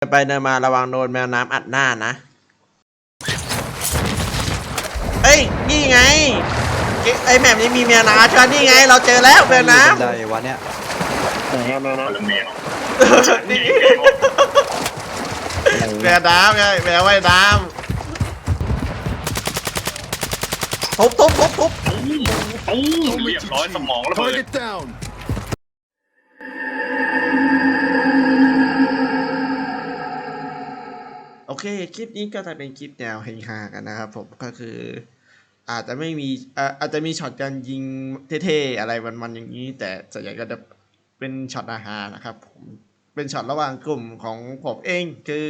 เดินไปเดินมาระวังโดนแมวน้ำอัดหน้านะ เอ้ย นี่ไงเอ๊ะไอ้แมปนี้มีแมวน้ำใช่ไหมนี่ไง เราเจอแล้วแมวน้ำ ได้วะเนี่ยนละแมวำนี่แมวน้ำไงแมวว่ายน้ำทุบทุบทุบทุบตู้เรียบร้อยสมองระเบิด Target down. เค คลิปนี้ก็จะเป็นคลิปแนวเฮฮากันนะครับผมก็คือ อาจจะไม่มีอ่าอาจจะมีช็อตการยิงเท่ๆอะไรมันๆอย่างนี้ แต่ส่วนใหญ่ก็จะเป็นช็อตอาหารนะครับผมเป็นช็อตระหว่างกลุ่มของผมเองคือ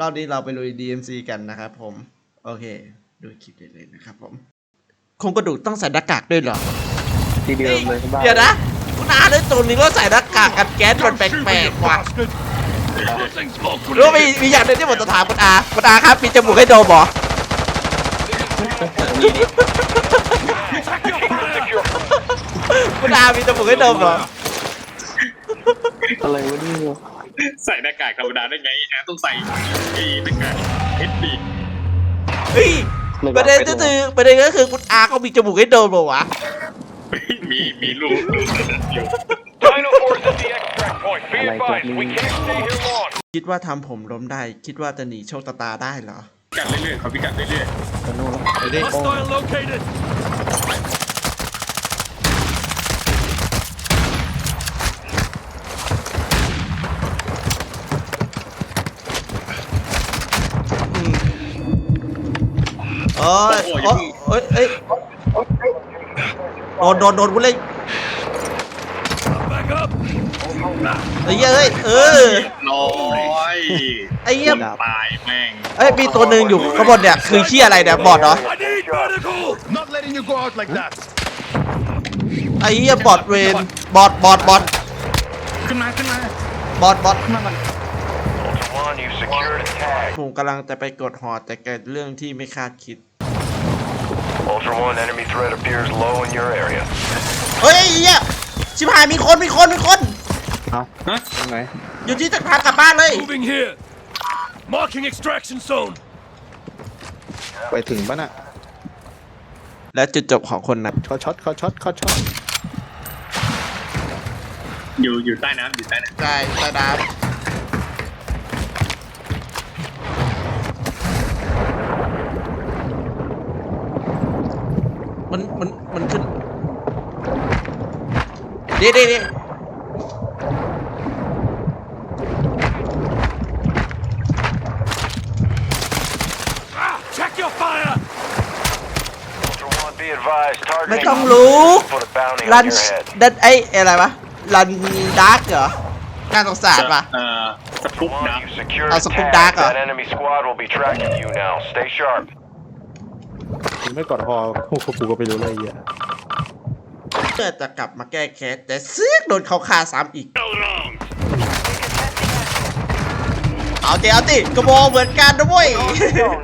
รอบนี้เราไปลุย DMC กันนะครับผม โอเค ดูคลิปได้เลยนะครับผมโครงกระดูกต้องใส่หน้ากากด้วยเหรอที่เดิมเลยบ้าเดี๋ยวนะคุณอาด้วยตัวนี้ก็ใส่หน้ากากกันแก๊สมันแปลกๆว่ะ รู้ว่ามีมีอย่างหนึงที่ผมจะถามคุณอาคุณอาครับมีจมูกให้โดมเหรอ คุณอามีจมูกให้โดมเหรออะไรวะเนี่ยใส่หน้ากากธรรมดาได้ไงแอร์ต้องใส่ไอ้หน้ากากเอสดีเฮ้ยประเด็นก็คือประเด็นก็คือคุณอาเขามีจมูกให้โดมเหรอวะ มีมีรูปรูปอยู่ Final Be advised, we can't stay here long. คิดว่าทำผมล้มได้ คิดว่าจะหนีโชคชะตาได้เหรอกัดเรื่อยๆเขาพิกัดเรื่อยตะโน่นแล้วไปดิโอ้ Hostile located. โอ้ยโอ้ยโอ้ยเอ้ยโดนโดนโดนกูเลย Back up. ไอ้เหี้ยเอ้ยเออๆน้อยไอ้เหี้ยตายแม่งเอ้ยมีตัวหนึ่งอยู่ข้างบนเนี่ยคือขี้ยอะไรเนี่ยบอดเหรอ I need medical. Not letting you go out like that. ไอ้เหี้ยบอดเวนบอดบอดบอดขึ้นมาขึ้นมาบอดบอด Ultra One, you secured a tag. ผมกำลังจะไปกดหอแต่เกิดเรื่องที่ไม่คาดคิด Ultra One, enemy threat appears low in your area. เฮ้ยไอ้เหี้ยชิบหายมีคนมีคนมีคน เอาตรงไหนอยู่ที่ตึกทางกลับบ้านเลย Moving here. Marking extraction zone. ไปถึงปะน่ะและจุดจบของคนนั้นเขาช็อตเขาช็อตเขาช็อตอยู่อยู่ใต้น้ำอยู่ใต้น้ใช่ใต้น้ำมันมันมันขึ้นเดี๋ยวเดี๋ยวเดี๋ยว Ah, check your fire. Ultra One, be advised. Target ไม่ต้องรู้ Put a bounty รั on น your head. ดันไอ้อะไรวะรันดาร์กเหรอน่าสงสารปะำเอ่อสปุก One, ดัก you secured Oh, a so put tag. dark, That ah. enemy squad will be tracking you now. Stay sharp. คุณไม่กดฮอโอ้โหกูก็ไปรู้เลยไอ้เหี้ยเพื่อจะกลับมาแก้แค้นแต่เสือกโดนเขาฆ่าซ้ำอีก เอาเจเอาติกระบอกเหมือนกันนะเว้ย Zone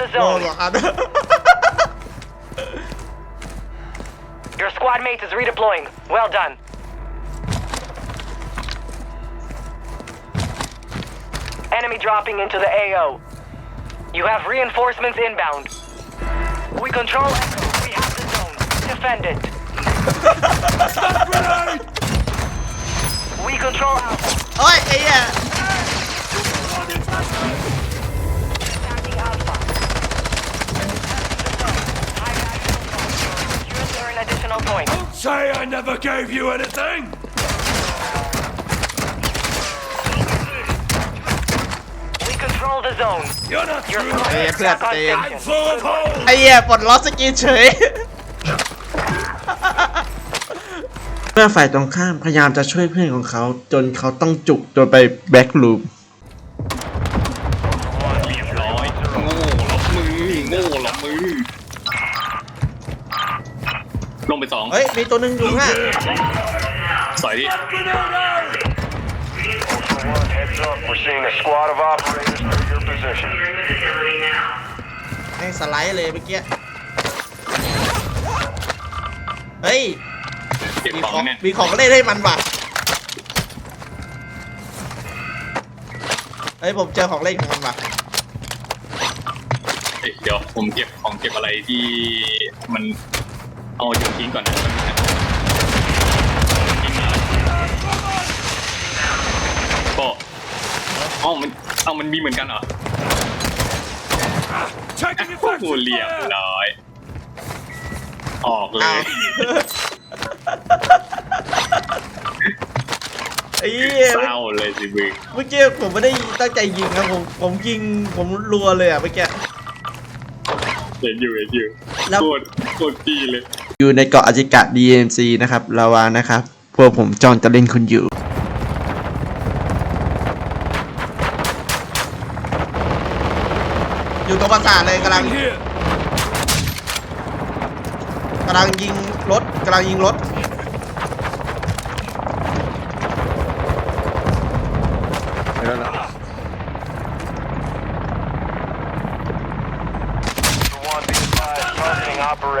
the โดน zone. หรอครับ Your squad mate is redeploying. Well done. Enemy dropping into the AO. You have reinforcements inbound. We control Echo. We have the zone. Defend it. We control Alpha. โอ้ยไอ้เหี้ย point. Say I never gave you anything. We control the zone. You're not Your through. squad Hey, is back on Pleb, I'm station. full of holes. ไอ้เหี้ยปลดล็อกสกินเฉย เมื่อฝ่ายตรงข้ามพยายามจะช่วยเพื่อนของเขา จนเขาต้องจุกจนไปแบ็กลูป ไปสองเฮ้ย มีตัวหนึ่งอยู่ข้างหน้าสอยดิ Grenade out. Ultra One, heads up. We're seeing a squad of operators near your position. แม่งสไลด์เลยเมื่อกี้ เฮ้ย เก็บมีขขอองงเนี่ยมีของเล่นให้มันว่ะเฮ้ยผมเจอของเล่นของมันว่ะเอ้ยเดี๋ยวผมเก็บของเก็บอะไรที่มัน เอาโยนทิ้งก่อนนะทิ้งมาก็เอ้ามันเอ้ามันมีเหมือนกันเหรอ Taking โอ้โหเรียบร้อย ออกเลอ้าวยไอ้เหี้ยเศร้าเลยสิมึงเมื่อกี้ผมไม่ได้ตั้งใจยิงนะผมผมยิงผมรัวเลยอะเมื่อกี้เห็นอยู่เห็นอยู่แล้ว โคตรโคตรดีเลย อยู่ในเกาะอาจิกะ DMC นะครับระวังนะครับ พวกผมจ้องจะเล่นคุณอยู่ อยู่ตรงปราสาทเลยกำลัง here. กำลังยิงรถกำลังยิงรถ targeting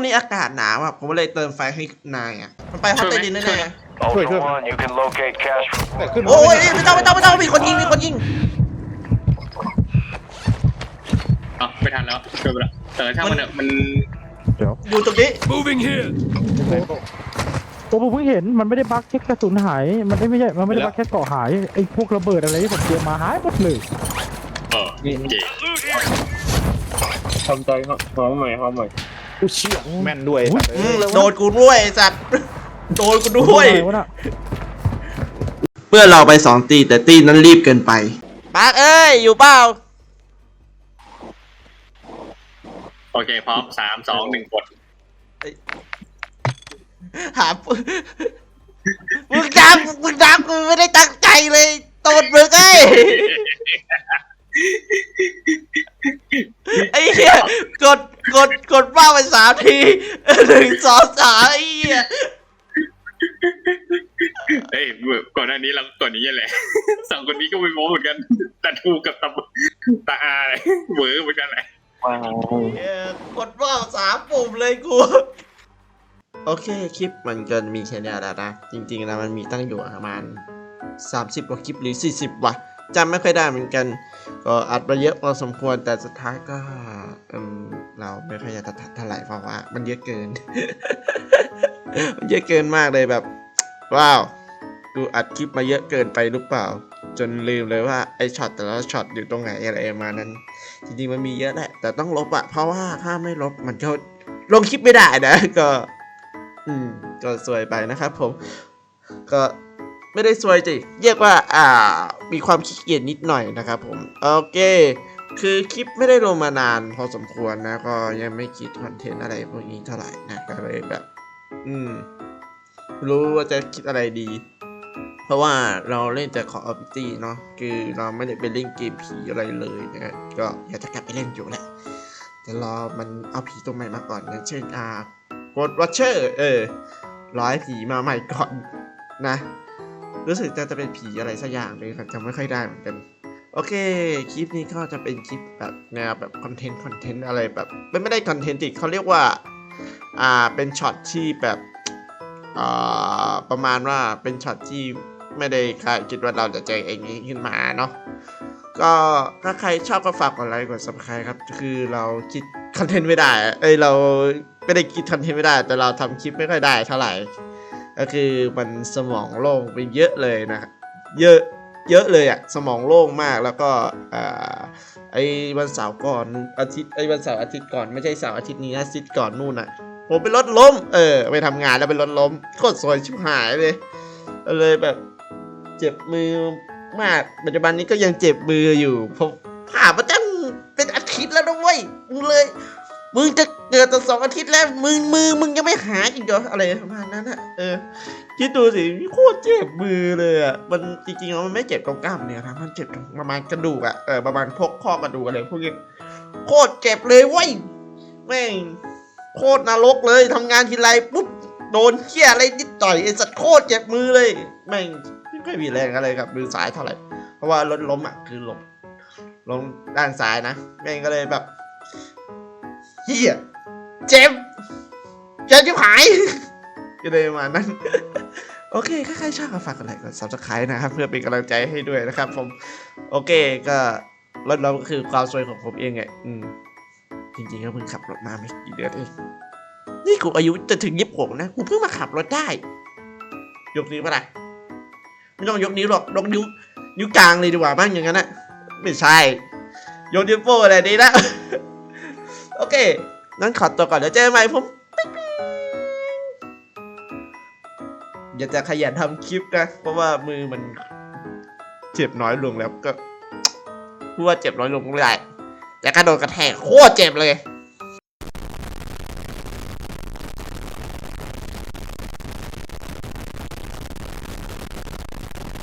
งนี้อากาศหนาวอะผมเลยเติมไฟให้นายอะมันไปห้องใต้ดินแน่ช่วย Ultra ช่วย One, you can locate cash แต่ rewards. ขึ้นๆโอ้ยไม่ต้องไม่ต้องไม่ต้องมีคนยิงมีคนยิงอะไม่ทันแล้วเกินไปแล้วแต่ช่างมันเนอะมันเดี๋ยวอยู่ตรงนี้ Moving here. ตัวผมเพิ่งเห็นมันไม่ได้บั๊กแค่กระสุนหายมันไม่ไม่ใช่มันไม่ได้บั๊กแค่เกาะหายไอ้พวกระเบิดอะไรที่ผมเตรียมมาหายหมดเลยเออเก๋ทำใจครับพร้อมใหม่พร้อมใหม่ กูเชี่ยแม่นด้วยอืมโดนกูด้วยไอ้สัตว์โดนกูด้วย อะไรวะน่ะเพื่อเราไปสองตีแต่ตีนั้นรีบเกินไป ปาร์คเอ้ย อยู่เปล่า โอเคพร้อมสามสองหนึ่งกดหาปืนมึงดังมึงดังกูไม่ได้ตั้งใจเลยโตดมึงเอ้ยไอ้เหี้ย กดกดกดบ้าไปสามทีหนึ่งสองสามไอ้เหี้ยเฮ้ยก่อนหน้านี้เราก่อนนี้แหละสองคนนี้ก็ไปโม้เหมือนกันแต่ทูกับตาตาอาเลยเหวอเหมือนกันแหละเออกดบ้าสามปุ่มเลยกูโอเคคลิปมันเกินมีแค่เนี้ยแล้วนะจริงๆแล้วมันมีตั้งอยู่ประมาณ 30กว่าคลิปหรือ 40 ว่ะจำไม่ค่อยได้เหมือนกัน ก็อัดมาเยอะพอสมควรแต่สุดท้ายก็เราไม่ค่อยจะทัดเท่าไหร่เพราะว่า มันเยอะเกิน มันเยอะเกินมากเลยแบบ ว้าวดูอัดคลิปมาเยอะเกินไปหรือเปล่า จนลืมเลยว่าไอช็อตแต่ละช็อตอยู่ตรงไหนอะไรมานั้น จริงๆมันมีเยอะแหละ แต่ต้องลบอะเพราะว่าถ้าไม่ลบมันก็ลงคลิปไม่ได้นะ ก็ อืมก็สวยไปนะครับผม ก็ ไม่ได้สวยจิเรียกว่าอ่า มีความขี้เกียจนิดหน่อยนะครับผม โอเค คือคลิปไม่ได้ลงมานานพอสมควรนะ ก็ยังไม่คิดคอนเทนต์อะไรพวกนี้เท่าไหร่นะก็เลยแบบ อืม รู้ว่าจะคิดอะไรดี เพราะว่าเราเล่นแต่ขอ of Duty เนาะ คือเราไม่ได้ไปเล่นเกมผีอะไรเลยนะ ก็อยากจะกลับไปเล่นอยู่แหละแต่รอมันเอาผีตัวใหม่มาก่อนนะ เช่นอ่ากดวัชเชอร์ เออร้อยผีมาใหม่ก่อนนะ รู้สึกจะจะเป็นผีอะไรสักอย่างเลยครับจำไม่ค่อยได้เหมือนกัน โอเค คลิปนี้ก็จะเป็นคลิปแบบแนวแบบคอนเทนต์คอนเทนต์อะไรแบบไม่ไม่ได้คอนเทนต์ติดเขาเรียกว่า อ่า เป็นช็อตที่แบบอ่าประมาณว่าเป็นช็อตที่ไม่ได้คาดคิดว่าเราจะเจอเองนี้ขึ้นมาเนาะก็ถ้าใครชอบก็ฝากกดไลค์กด subscribe ครับ คือเราคิดคอนเทนต์ไม่ได้ เอ้ยเราไม่ได้คิดคอนเทนต์ไม่ได้ แต่เราทำคลิปไม่ค่อยได้เท่าไหร่ ก็คือมันสมองโล่งไปเยอะเลยนะเยอะเยอะเลยอะสมองโล่งมากแล้วก็อ่าไอ้วันเสาร์ก่อนอาทิตย์ไอ้วันเสาร์อาทิตย์ก่อนไม่ใช่เสาร์อาทิตย์นี้นะอาทิตย์ก่อนนู่นอะผมเป็นรถล้ม เออ ไปทำงานแล้วเป็นรถล้มโคตรสวยชิบหายเลยเลยแบบเจ็บมือมากปัจจุบันนี้ก็ยังเจ็บมืออยู่ผมผ่ามาตั้ง มึงจะเกิดต่อสองอาทิตย์แล้ว มึงมือมึงยังไม่หายอีกเหรออะไรประมาณนั้นอะเออคิดดูสิโคตรเจ็บมือเลยอะมันจริงๆแล้วมันไม่เจ็บตรงกล้ามเนื้อนะมันเจ็บตรงประมาณกระดูกอะเออประมาณพกข้อกระดูกอะไรพวกนี้โคตรเจ็บเลยเว้ยแม่งโคตรนรกเลยทำงานทีไรปุ๊บโดนเขี้ยอะไรนิดต่อยไอ้สัตว์โคตรเจ็บมือเลยแม่งไม่ค่อยมีแรงอะไรกับมือซ้ายเท่าไหร่เพราะว่ารถล้มอะคือล้มล้มด้านซ้ายนะแม่งก็เลยแบบ เฮียเจ็บเจ็บชิบหายก็เลยประมาณนั้น โอเคถ้าใครชอบก็ฝากกดไลค์กด subscribe นะครับ เพื่อเป็นกำลังใจให้ด้วยนะครับ ผม โอเคก็รถเราก็คือความสวยของผมเองไงอืมจริงๆก็เพิ่งขับรถมาไม่กี่เดือนเองนี่กูอายุจะถึงยี่สิบหกนะกูเพิ่งมาขับรถได้ ยกนิ้วปะล่ะไม่ต้องยกนิ้วหรอกยกนิ้วนิ้วกลางเลยดีกว่าบ้างอย่างนั้นนะไม่ใช่ ยกนิ้วโป้อะไรดีนะ โอเค งั้นขอตัวก่อนเดี๋ยวเจอกันใหม่ผมอยากจะขยันทำคลิปนะ เพราะว่ามือมันเจ็บน้อยลงแล้วก็พูดว่าเจ็บน้อยลงไม่ได้แต่กระโดดกระแทกโคตรเจ็บเลย